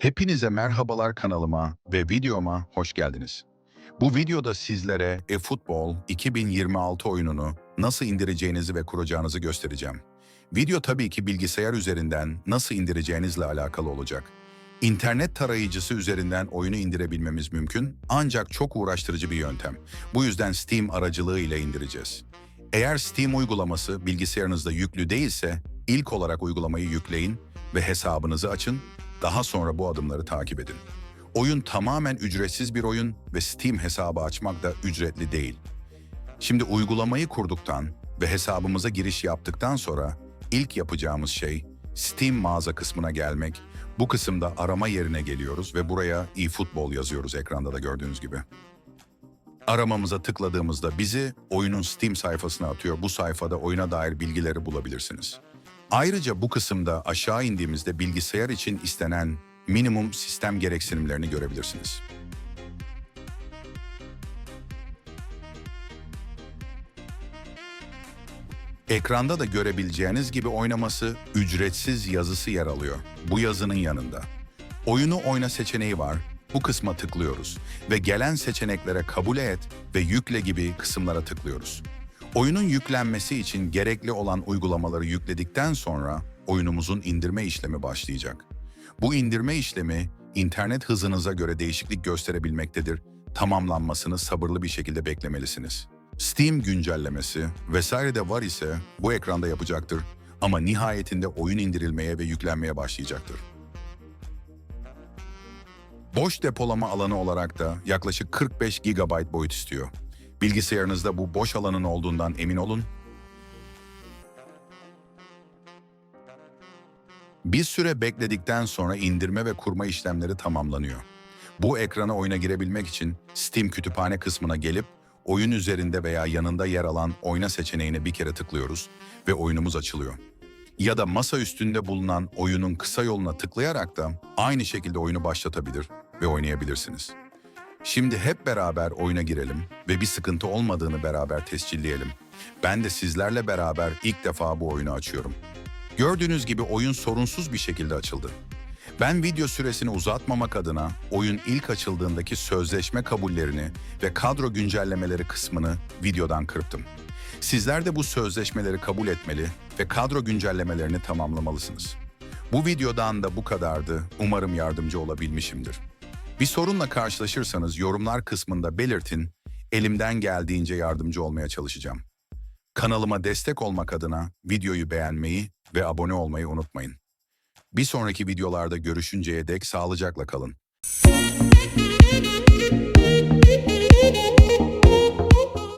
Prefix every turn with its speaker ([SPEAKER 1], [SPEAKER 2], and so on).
[SPEAKER 1] Hepinize merhabalar kanalıma ve videoma hoş geldiniz. Bu videoda sizlere eFootball 2026 oyununu nasıl indireceğinizi ve kuracağınızı göstereceğim. Video tabii ki bilgisayar üzerinden nasıl indireceğinizle alakalı olacak. İnternet tarayıcısı üzerinden oyunu indirebilmemiz mümkün ancak çok uğraştırıcı bir yöntem. Bu yüzden Steam aracılığı ile indireceğiz. Eğer Steam uygulaması bilgisayarınızda yüklü değilse ilk olarak uygulamayı yükleyin ve hesabınızı açın daha sonra bu adımları takip edin. Oyun tamamen ücretsiz bir oyun ve Steam hesabı açmak da ücretli değil. Şimdi uygulamayı kurduktan ve hesabımıza giriş yaptıktan sonra ilk yapacağımız şey Steam mağaza kısmına gelmek. Bu kısımda arama yerine geliyoruz ve buraya eFootball yazıyoruz ekranda da gördüğünüz gibi. Aramamıza tıkladığımızda bizi oyunun Steam sayfasına atıyor. Bu sayfada oyuna dair bilgileri bulabilirsiniz. Ayrıca bu kısımda aşağı indiğimizde bilgisayar için istenen minimum sistem gereksinimlerini görebilirsiniz. Ekranda da görebileceğiniz gibi oynaması ücretsiz yazısı yer alıyor. Bu yazının yanında. Oyunu oyna seçeneği var. Bu kısma tıklıyoruz ve gelen seçeneklere kabul et ve yükle gibi kısımlara tıklıyoruz. Oyunun yüklenmesi için gerekli olan uygulamaları yükledikten sonra oyunumuzun indirme işlemi başlayacak. Bu indirme işlemi internet hızınıza göre değişiklik gösterebilmektedir. Tamamlanmasını sabırlı bir şekilde beklemelisiniz. Steam güncellemesi vesaire de var ise bu ekranda yapacaktır ama nihayetinde oyun indirilmeye ve yüklenmeye başlayacaktır. Boş depolama alanı olarak da yaklaşık 45 GB boyut istiyor. Bilgisayarınızda bu boş alanın olduğundan emin olun. Bir süre bekledikten sonra indirme ve kurma işlemleri tamamlanıyor. Bu ekrana oyuna girebilmek için Steam kütüphane kısmına gelip oyun üzerinde veya yanında yer alan oyna seçeneğine bir kere tıklıyoruz ve oyunumuz açılıyor. Ya da masa üstünde bulunan oyunun kısa yoluna tıklayarak da aynı şekilde oyunu başlatabilir ve oynayabilirsiniz. Şimdi hep beraber oyuna girelim ve bir sıkıntı olmadığını beraber tescilleyelim. Ben de sizlerle beraber ilk defa bu oyunu açıyorum. Gördüğünüz gibi oyun sorunsuz bir şekilde açıldı. Ben video süresini uzatmamak adına oyun ilk açıldığındaki sözleşme kabullerini ve kadro güncellemeleri kısmını videodan kırptım. Sizler de bu sözleşmeleri kabul etmeli ve kadro güncellemelerini tamamlamalısınız. Bu videodan da bu kadardı. Umarım yardımcı olabilmişimdir. Bir sorunla karşılaşırsanız yorumlar kısmında belirtin, elimden geldiğince yardımcı olmaya çalışacağım. Kanalıma destek olmak adına videoyu beğenmeyi ve abone olmayı unutmayın. Bir sonraki videolarda görüşünceye dek sağlıcakla kalın.